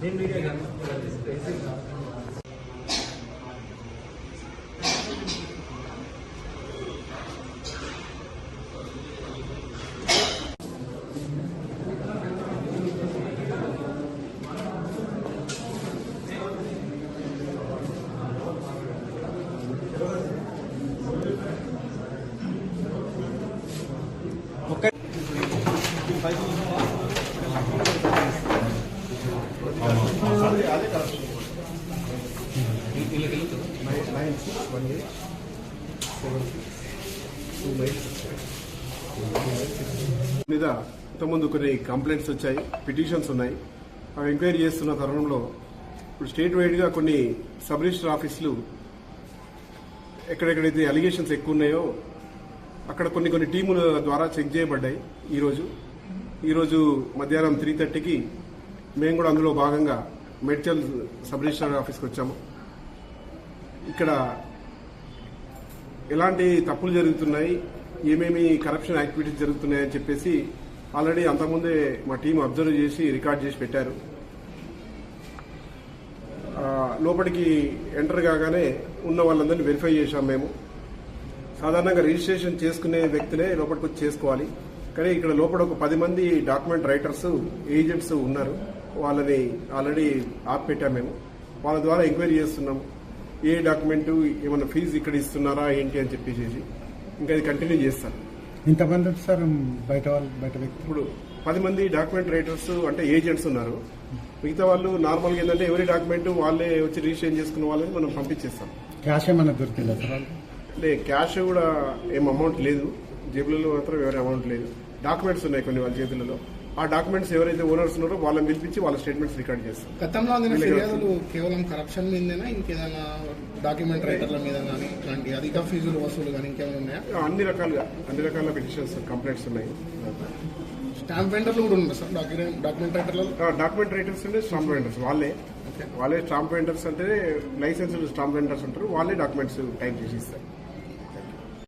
Name media, this is మీద ఇంతకుముందు కొన్ని కంప్లైంట్స్ వచ్చాయి పిటిషన్స్ ఉన్నాయి. అవి ఎంక్వైరీ చేస్తున్న తరుణంలో ఇప్పుడు స్టేట్ వైడ్గా కొన్ని సబ్ రిజిస్టర్ ఆఫీసులు ఎక్కడెక్కడైతే అలిగేషన్స్ ఎక్కువ ఉన్నాయో అక్కడ కొన్ని కొన్ని టీముల ద్వారా చెక్ చేయబడ్డాయి ఈరోజు. ఈరోజు మధ్యాహ్నం త్రీ థర్టీకి మేము కూడా అందులో భాగంగా మెడ్చల్ సబ్ రిజిస్ట్రార్ ఆఫీస్కి వచ్చాము. ఇక్కడ ఎలాంటి తప్పులు జరుగుతున్నాయి ఏమేమి కరప్షన్ యాక్టివిటీస్ జరుగుతున్నాయని చెప్పేసి ఆల్రెడీ అంతకుముందే మా టీం అబ్జర్వ్ చేసి రికార్డ్ చేసి పెట్టారు. లోపలికి ఎంటర్ కాగానే ఉన్న వాళ్ళందరినీ వెరిఫై చేశాం మేము. సాధారణంగా రిజిస్ట్రేషన్ చేసుకునే వ్యక్తులే లోపలికి వచ్చి చేసుకోవాలి. కానీ ఇక్కడ లోపల ఒక పది మంది డాక్యుమెంట్ రైటర్స్ ఏజెంట్స్ ఉన్నారు. వాళ్ళని ఆల్రెడీ ఆప్ పెట్టాం మేము. వాళ్ళ ద్వారా ఎంక్వైరీ చేస్తున్నాము ఏ డాక్యుమెంట్ ఏమైనా ఫీజు ఇక్కడ ఇస్తున్నారా ఏంటి అని చెప్పేసి. ఇంకా అది కంటిన్యూ చేస్తాను ఇంతమంది సార్ బయట వాళ్ళు బయట ఇప్పుడు పది మంది డాక్యుమెంట్ రైటర్స్ అంటే ఏజెంట్స్ ఉన్నారు. మిగతా వాళ్ళు నార్మల్గా ఏంటంటే ఎవరి డాక్యుమెంట్ వాళ్ళే వచ్చి రిజిస్ట్రేషన్ చేసుకున్న వాళ్ళని మనం పంపించేస్తాం. క్యాష్ ఏమైనా దొరికిందా సార్ వాళ్ళు అంటే క్యాష్ కూడా ఏం అమౌంట్ లేదు. జేబులలో మాత్రం ఎవరి అమౌంట్ లేదు. డాక్యుమెంట్స్ ఉన్నాయి కొన్ని వాళ్ళ చేతులలో. ఆ డాక్యుమెంట్స్ ఎవరైతే ఓనర్స్ ఉన్నారో వాళ్ళని పిలిపించి వాళ్ళ స్టేట్మెంట్స్ రికార్డ్ చేస్తాం గతంలో అందిన ఫిర్యాదులు కేవలం కరప్షన్ మీదేనా ఇంకేదైనా డాక్యుమెంట్ రైటర్ల మీద ఇట్లాంటి అధిక ఫీజులు వసూలు కానీ ఇంకేమైనా ఉన్నాయా? అన్ని రకాలుగా అన్ని రకాల పిటిషన్స్ కంప్లైంట్స్ ఉన్నాయి. స్టాంప్ వెండర్లు కూడా ఉన్నారు సార్ డాక్యుమెంట్ డాక్యుమెంట్ రైటర్లలో డాక్యుమెంట్ రైటర్స్ అంటే స్టాంప్ వెండర్స్ వాళ్ళే. ఓకే. వాళ్ళే స్టాంప్ వెండర్స్ అంటే లైసెన్స్డ్ స్టాంప్ వెండర్స్ ఉంటారు వాళ్ళే డాక్యుమెంట్స్ టైప్ చేసి ఇస్తారు.